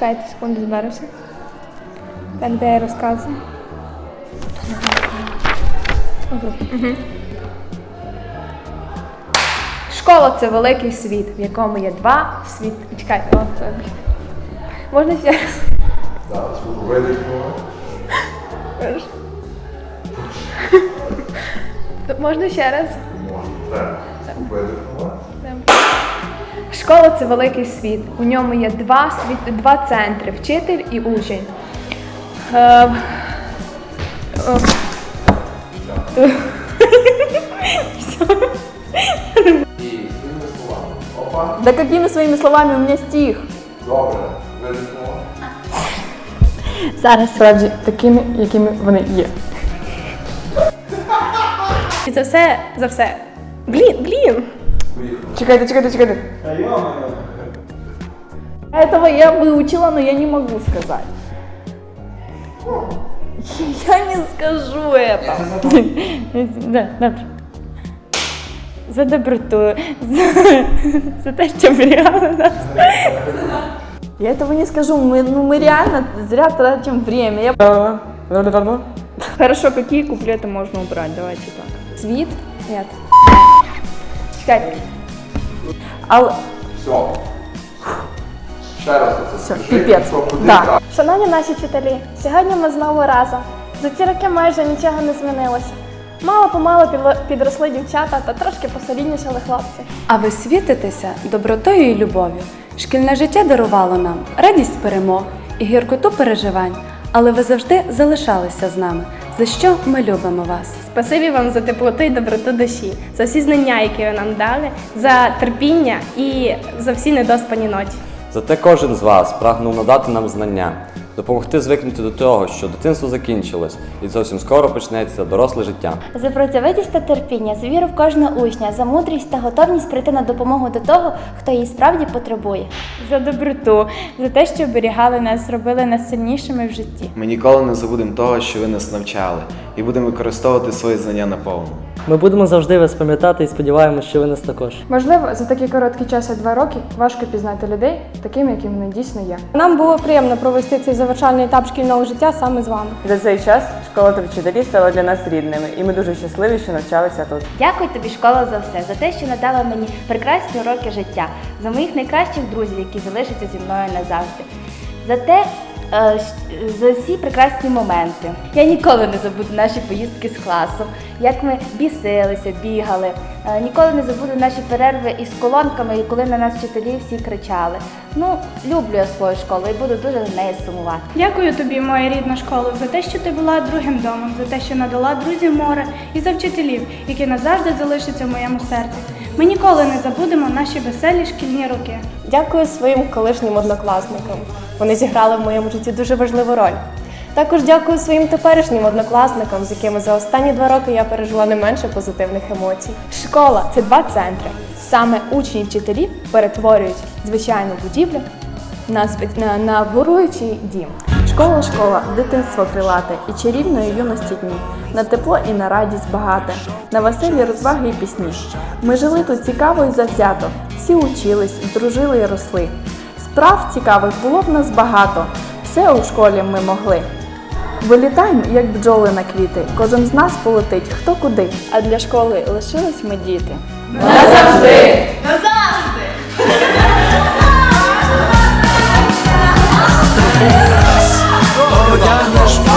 Чекайте секунду, зберуся. Так, де я розказую? Угу. Школа це великий світ, в якому є два світ. Чекайте, о, вибачте. Можна ще раз? Можна ще раз? Може, треба. Школа це великий світ. У ньому є два світ, два центри вчитель і учень. Е, е, своїми словами. Да какими своими словами у меня стих? Добре. Видихнула. Зараз справді такими, якими вони є. І це все за все. Блін, блін. Поїхали. Чекайте, чекайте, чекайте. Этого я выучила, но я не могу сказать. Я не скажу это. Да, добре. За доброту, за, за те, що нас. Я этого не скажу. Мы, ну, мы реально зря тратим время. Я... Хорошо, какие куплеты можно убрать? Давайте так. Свит? Нет. Чекайте. Але... Все. Ще раз Все, піпець. Да. Шановні наші вчителі, сьогодні ми знову разом. За ці роки майже нічого не змінилося. Мало помалу підросли дівчата та трошки посоліднішали хлопці. А ви світитеся добротою і любов'ю. Шкільне життя дарувало нам радість перемог і гіркоту переживань, але ви завжди залишалися з нами, за що ми любимо вас. Спасибі вам за теплоту і доброту душі, за всі знання, які ви нам дали, за терпіння і за всі недоспані ночі. Зате кожен з вас прагнув надати нам знання, допомогти звикнути до того, що дитинство закінчилось, і зовсім скоро почнеться доросле життя. За працьовитість та терпіння, за віру в кожного учня, за мудрість та готовність прийти на допомогу до того, хто її справді потребує. За доброту, за те, що оберігали нас, зробили нас сильнішими в житті. Ми ніколи не забудемо того, що ви нас навчали, і будемо використовувати свої знання наповну. Ми будемо завжди вас пам'ятати і сподіваємося, що ви нас також. Можливо, за такий короткий час, як два роки, важко пізнати людей такими, якими вони дійсно є. Нам було приємно провести цей завершальний етап шкільного життя саме з вами. За цей час школа та вчителі стали для нас рідними, і ми дуже щасливі, що навчалися тут. Дякую тобі, школа, за все, за те, що надала мені прекрасні уроки життя, за моїх найкращих друзів, які залишаться зі мною назавжди. За те, за всі прекрасні моменти. Я ніколи не забуду наші поїздки з класом, як ми бісилися, бігали. Е, Ніколи не забуду наші перерви із колонками, і коли на нас вчителі всі кричали. Ну, люблю я свою школу і буду дуже за нею сумувати. Дякую тобі, моя рідна школа, за те, що ти була другим домом, за те, що надала друзів море, і за вчителів, які назавжди залишаться в моєму серці. Ми ніколи не забудемо наші веселі шкільні роки. Дякую своїм колишнім однокласникам. Вони зіграли в моєму житті дуже важливу роль. Також дякую своїм теперішнім однокласникам, з якими за останні два роки я пережила не менше позитивних емоцій. Школа це два центри. Саме учні і вчителі перетворюють звичайну будівлю на, на, на буруючий дім. Школа, школа, дитинство крилате і чарівної юності дні. На тепло і на радість багате, на веселі розваги і пісні. Ми жили тут цікаво і завзято, всі учились, дружили і росли. Справ цікавих було в нас багато, все у школі ми могли. Вилітаємо, як бджоли на квіти, кожен з нас полетить хто куди. А для школи лишились ми діти. Одягнеш I'm ja, ja, ja,